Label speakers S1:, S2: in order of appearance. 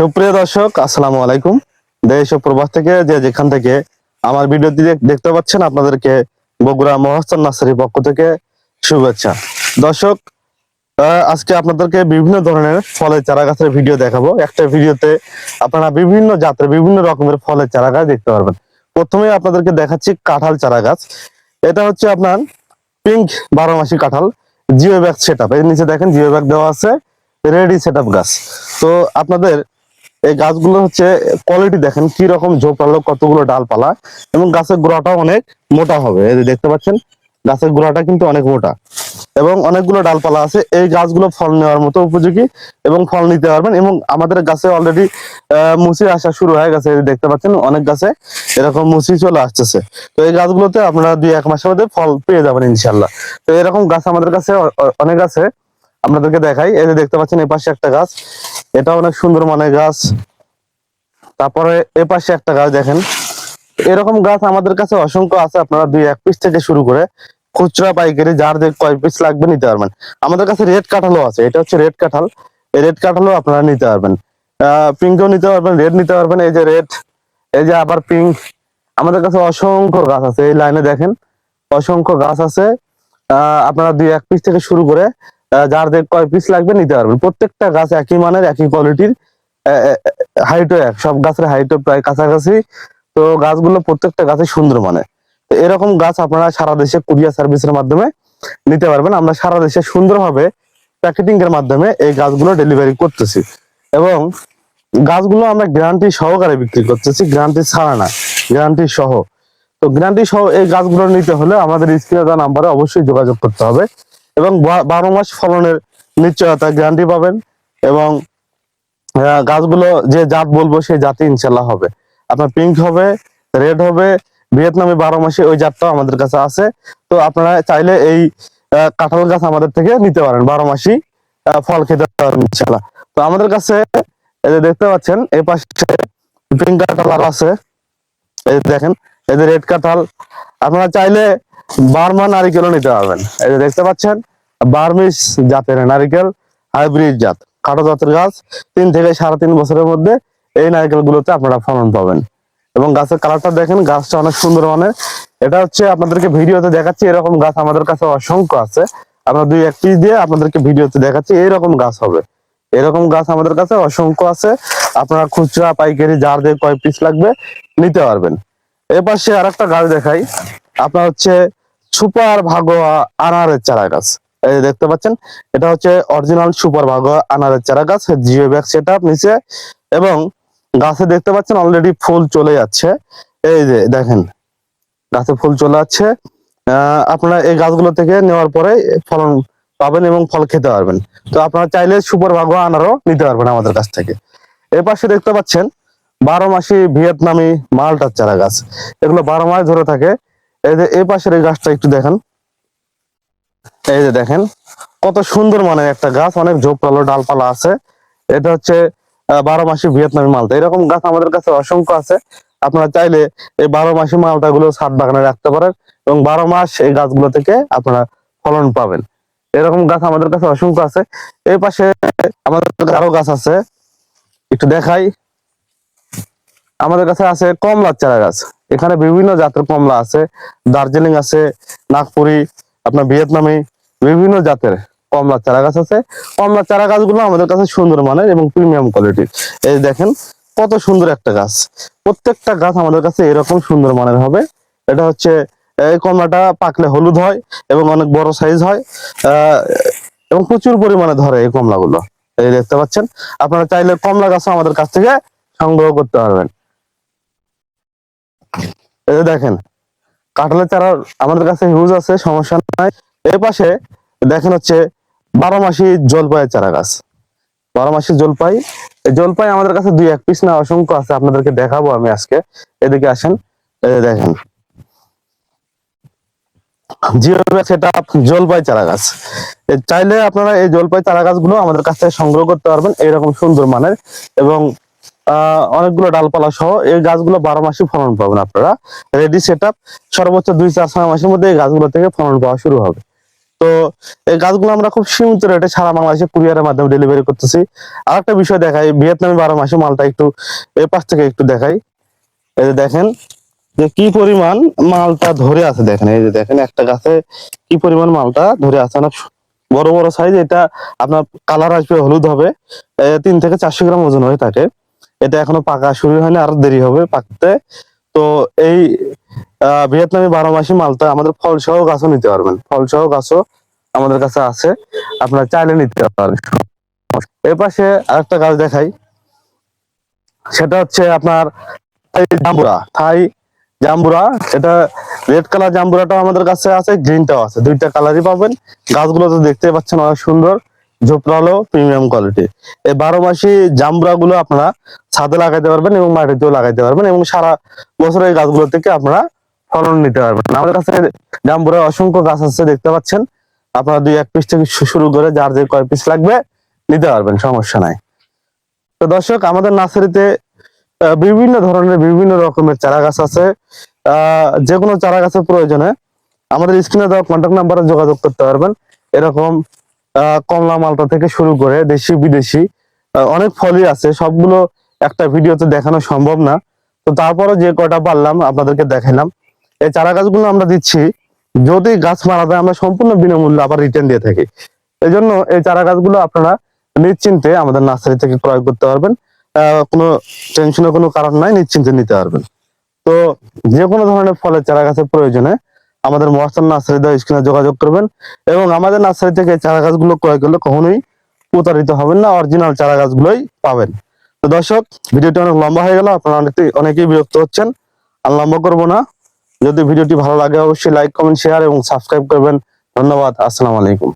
S1: সুপ্রিয় দর্শক, আসসালামু আলাইকুম। দেশ ও প্রবাস থেকে যে যেখান থেকে আমার ভিডিওটি দেখ- দেখতে পাচ্ছেন, আপনাদেরকে বগুড়া মহাস্তান নার্সারির পক্ষ থেকে শুভেচ্ছা। দর্শক আজকে আপনাদেরকে বিভিন্ন ধরনের ফলের চারা গাছের ভিডিও দেখাবো। একটা ভিডিওতে আপনারা বিভিন্ন জাতের, বিভিন্ন রকমের ফলের চারা গাছ দেখতে পারবেন। প্রথমে আপনাদেরকে দেখাচ্ছি কাঁঠাল চারা গাছ এটা হচ্ছে আপনার পিঙ্ক বারো মাসি কাঁঠাল জিও ব্যাগ সেট আপ। এর নিচে দেখেন জিও ব্যাগ দেওয়া আছে, রেডি সেট গাছ। তো আপনাদের এই গাছগুলো হচ্ছে কোয়ালিটি দেখেন কি রকম ঝোপালো কতগুলো ডালপালা, এবং গাছের গোড়াটাও অনেক মোটা হবে। এই যে দেখতে পাচ্ছেন, গাছের গোড়াটা কিন্তু অনেক মোটা। এবং অনেকগুলো ডালপালা আছে, এই গাছগুলো ফল নেওয়ার মতো উপযোগী এবং ফল নিতে পারবেন। এবং আমাদের গাছে অলরেডি মুসি আসা শুরু হয়ে গেছে দেখতে পাচ্ছেন, অনেক গাছে এরকম মুসি চলে আসতেছে। তো এই গাছগুলোতে আপনারা দুই এক মাসের মধ্যে ফল পেয়ে যাবেন ইনশাল্লাহ তো এরকম গাছ আমাদের কাছে অনেক আছে, আপনাদেরকে দেখাই। এই যে দেখতে পাচ্ছেন এই পাশে একটা গাছ। এটা অনেক সুন্দর মানে গাছ। তারপরে এ পাশে একটা গাছ দেখেন। এরকম গাছ আমাদের কাছে অসংখ্য আছে, আপনারা দুই এক পিস থেকে শুরু করে খুচরা, পাইকারি, যার যে কয় পিস লাগবে নিতে পারবেন। আমাদের কাছে রেড কাঁঠালও আছে, এটা হচ্ছে রেড কাঁঠাল। রেড কাঁঠালও আপনারা নিতে পারবেন। পিঙ্কও নিতে পারবেন, রেড নিতে পারবেন, এই যে রেড, এই যে আবার পিঙ্ক। আমাদের কাছে অসংখ্য গাছ আছে, এই লাইনে দেখেন। অসংখ্য গাছ আছে। আপনারা দুই এক পিস থেকে শুরু করে যার যে কয় পিস লাগবে নিতে পারবেন প্রত্যেকটা গাছ একই মানের, একই কোয়ালিটির হাইটও এক। সব গাছের হাইটও প্রায় কাছাকাছি। তো গাছগুলো প্রত্যেকটা গাছে সুন্দর মানে এরকম গাছ আপনারা সারা দেশে কুরিয়ার সার্ভিসের মাধ্যমে নিতে পারবেন। আমরা সারা দেশে সুন্দরভাবে প্যাকেটিং এর মাধ্যমে এই গাছগুলো ডেলিভারি করতেছি। এবং গাছগুলো আমরা গ্যারান্টি সহকারে বিক্রি করতেছি। গ্যারান্টি ছাড়া না। গ্যারান্টি সহ। তো গ্যারান্টি সহ এই গাছগুলো নিতে হলে আমাদের স্ক্রিনে দেওয়া নাম্বারে অবশ্যই যোগাযোগ করতে হবে। এবং বারো মাস ফলনের নিশ্চয়তা গ্যারান্টি পাবেন এবং গাছগুলো যে জাত বলব সেই জাতি ইনশাল্লাহ হবে। আপনার পিঙ্ক হবে রেড হবে, ভিয়েতনামে বারো মাসে ওই জাতটাও আমাদের কাছে আছে। তো আপনারা চাইলে এই কাঁঠাল গাছ আমাদের থেকে নিতে পারেন, বারো মাসি ফল খেতে পারেন ইনশাল্লাহ। তো আমাদের কাছে দেখতে পাচ্ছেন, এই পাশে পিঙ্ক কাঁঠাল আরও আছে। এই দেখেন, এই যে রেড কাঁঠাল। আপনারা চাইলে বার্মা নারিকেলও নিতে পারবেন। এই যে দেখতে পাচ্ছেন বার্মিস জাতের নারিকেল, হাইব্রিড জাত, কাটো জাতের গাছ। তিন থেকে সাড়ে তিন বছরের মধ্যে এই নারকেল গুলোতে আপনারা ফলন পাবেন। এবং গাছের কালারটা দেখেন, গাছটা অনেক সুন্দর মানের। এটা হচ্ছে আপনাদেরকে ভিডিওতে দেখাচ্ছি, এরকম গাছ আমাদের কাছে অসংখ্য আছে। আমরা দুই এক পিস দিয়ে আপনাদেরকে ভিডিওতে দেখাচ্ছি এরকম গাছ হবে। এরকম গাছ আমাদের কাছে অসংখ্য আছে। আপনারা খুচরা, পাইকারি, যার যে কয় পিস লাগবে, নিতে পারবেন। এর পাশে আর একটা গাছ দেখাই। আপনার হচ্ছে সুপার ভাগোয়া আনারের চারা গাছ দেখতে পাচ্ছেন, এটা হচ্ছে অরিজিনাল সুপার ভাগোয়া আনারের চারা গাছ, জিও ব্যাগ সেট নিচে এবং গাছে দেখতে পাচ্ছেন অলরেডি ফুল চলে যাচ্ছে। এই যে দেখেন, গাছে ফুল চলে যাচ্ছে। আপনারা এই গাছগুলো থেকে নেওয়ার পরে ফলন পাবেন এবং ফল খেতে পারবেন। তো আপনারা চাইলে সুপার ভাগোয়া আনারও নিতে পারবেন আমাদের কাছ থেকে। এর পাশে দেখতে পাচ্ছেন, বারো মাসি ভিয়েতনামি মালটার চারা গাছ। এগুলো বারো মাস ধরে থাকে। এই যে এই পাশের এই গাছটা একটু দেখেন। এই যে দেখেন, কত সুন্দর মানে একটা গাছ, অনেক ঝোপড়ালো ডালপালা আছে। এটা হচ্ছে বারো মাসি ভিয়েতনামি মালটা। এরকম গাছ আমাদের কাছে অসংখ্য আছে। আপনারা চাইলে এই বারো মাসি মালটা গুলো ছাদ বাগানে রাখতে পারেন এবং বারো মাস এই গাছগুলো থেকে আপনারা ফলন পাবেন। এরকম গাছ আমাদের কাছে অসংখ্য আছে। এই পাশে আমাদের আরও গাছ আছে। একটু দেখাই। আমাদের কাছে আছে কমলার চারা গাছ এখানে বিভিন্ন জাতের কমলা আছে। দার্জিলিং আছে, নাগপুরি আপনার ভিয়েতনামি বিভিন্ন জাতের কমলা চারা গাছ আছে। কমলা চারা গাছগুলো আমাদের কাছে সুন্দর মানের এবং প্রিমিয়াম কোয়ালিটির এই দেখেন, কত সুন্দর একটা গাছ। প্রত্যেকটা গাছ আমাদের কাছে এরকম সুন্দর মানের হবে। এটা হচ্ছে, এই কমলাটা পাকলে হলুদ হয় এবং অনেক বড় সাইজ হয় এবং প্রচুর পরিমাণে ধরে এই কমলাগুলো। এই দেখতে পাচ্ছেন, আপনারা চাইলে কমলা গাছ আমাদের কাছ থেকে সংগ্রহ করতে পারবেন। দেখেন কাঁঠালের চারা আমাদের কাছে হিউজ আছে, সমস্যা নাই। এর পাশে দেখেন হচ্ছে বারো মাসি জলপাইয়ের চারা গাছ। বারো মাসি জলপাই জলপাই আমাদের কাছে দুই, এক পিস না, অসংখ্য আছে, আপনাদেরকে দেখাবো আমি আজকে। এদিকে আসেন দেখেন। সেটা জলপাই চারা গাছ। চাইলে আপনারা এই জলপাই চারা গাছগুলো আমাদের কাছ থেকে সংগ্রহ করতে পারবেন, এইরকম সুন্দর মানের। এবং অনেকগুলো ডালপালা সহ এই গাছগুলো বারো মাসে ফলন পাবেন আপনারা। রেডি সেট সর্বোচ্চ দুই চার ছয় মাসের মধ্যে এই গাছগুলো থেকে ফলন পাওয়া শুরু হবে। তো এই গাছগুলো আমরা খুব সীমিত রেটে সারা বাংলাদেশে কুরিয়ারের মাধ্যমে ডেলিভারি করতেছি। আর একটা বিষয় দেখাই, ভিয়েতনামে বারো মাসে মালটা একটু এই পাশ থেকে একটু দেখাই। এই যে দেখেন, যে কি পরিমাণ মালটা ধরে আছে দেখেন, এই যে দেখেন একটা গাছে কি পরিমাণ মালটা ধরে আছে। অনেক বড় বড় সাইজ এটা আপনার কালার আসবে হলুদ হবে তিন থেকে চারশো গ্রাম ওজন হয়ে থাকে। এটা এখনও পাকা শুরু হয়নি, আরও দেরি হবে পাকতে। তো এই ভিয়েতনামি বারো মাসি মালটা আমাদের ফল সহ গাছও নিতে পারবেন। ফল সহ গাছও আমাদের কাছে আছে। আপনার চাইলে নিতে পারবেন এর পাশে আরেকটা গাছ দেখাই। সেটা হচ্ছে আপনার জাম্বুরা, থাই জাম্বুরা। এটা রেড কালার জাম্বুরাটাও আমাদের কাছে আছে, গ্রিনটাও আছে। দুইটা কালারই পাবেন। গাছগুলো তো দেখতে পাচ্ছেন অনেক সুন্দর। ঝোপড়ালো প্রিমিয়াম কোয়ালিটি এই বারো মাসি জাম্বুরা গুলো আপনারা ছাদে লাগাইতে পারবেন এবং মাটিতেও লাগাইতে পারবেন এবং সারা বছর এই গাছগুলো থেকে আপনারা ফলন নিতে পারবেন। আমাদের কাছে জাম্বুরা অসংখ্য গাছ আছে দেখতে পাচ্ছেন। আপনারা দুই এক পিস থেকে শুরু করে যার যে কয় পিস লাগবে নিতে পারবেন সমস্যা নাই। তো দর্শক আমাদের নার্সারিতে বিভিন্ন ধরনের বিভিন্ন রকমের চারা গাছ আছে। আহ, যে কোনো চারা গাছের প্রয়োজনে আমাদের স্ক্রিনে দেওয়া কন্ট্যাক্ট নাম্বারে যোগাযোগ করতে পারবেন। এরকম কমলা মালটা থেকে শুরু করে দেশি, বিদেশি অনেক ফলই আছে। সবগুলো একটা ভিডিওতে দেখানো সম্ভব না। তো তারপরে যে কয়টা পারলাম, আপনাদেরকে দেখালাম এই চারা গাছগুলো আমরা দিচ্ছি। যদি গাছ মারা যায়, আমরা সম্পূর্ণ বিনামূল্যে আবার রিটার্ন দিয়ে থাকি। এই জন্য এই চারা গাছগুলো আপনারা নিশ্চিন্তে আমাদের নার্সারি থেকে ক্রয় করতে পারবেন। কোনো টেনশনের কোনো কারণ নাই, নিশ্চিন্তে নিতে পারবেন। তো যে কোনো ধরনের ফলের চারা গাছের প্রয়োজনে আমাদের মহাস্থান নার্সারি দেওয়া স্ক্রিনে যোগাযোগ করবেন এবং আমাদের নার্সারি থেকে চারা গাছগুলো ক্রয় করলে কখনোই প্রতারিত হবেন না, অরিজিনাল চারা গাছগুলোই পাবেন। তো দর্শক, ভিডিওটি অনেক লম্বা হয়ে গেল, আপনারা অনেকেই অনেকেই বিরক্ত হচ্ছেন, আর লম্বা করব না। যদি ভিডিওটি ভালো লাগে, অবশ্যই লাইক কমেন্ট শেয়ার এবং সাবস্ক্রাইব করবেন। ধন্যবাদ, আসসালামু আলাইকুম।